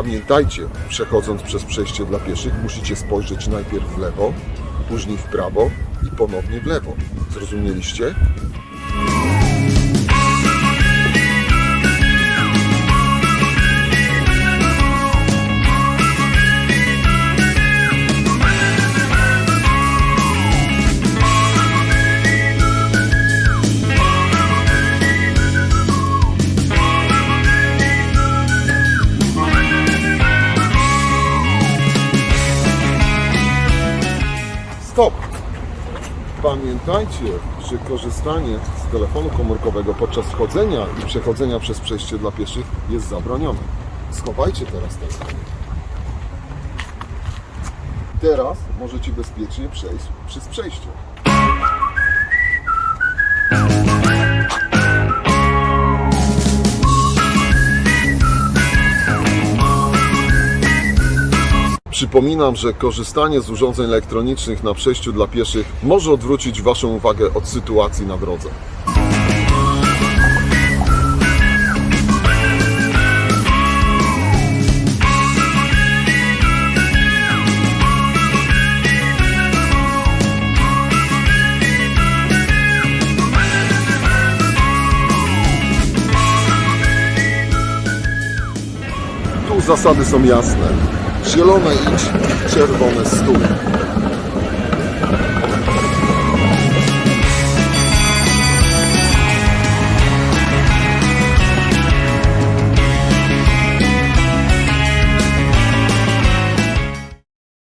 Pamiętajcie, przechodząc przez przejście dla pieszych, musicie spojrzeć najpierw w lewo, później w prawo i ponownie w lewo. Zrozumieliście? Stop! Pamiętajcie, że korzystanie z telefonu komórkowego podczas wchodzenia i przechodzenia przez przejście dla pieszych jest zabronione. Schowajcie teraz telefon. Teraz możecie bezpiecznie przejść przez przejście. Przypominam, że korzystanie z urządzeń elektronicznych na przejściu dla pieszych może odwrócić Waszą uwagę od sytuacji na drodze. Tu zasady są jasne. Zielone idź, czerwone stój.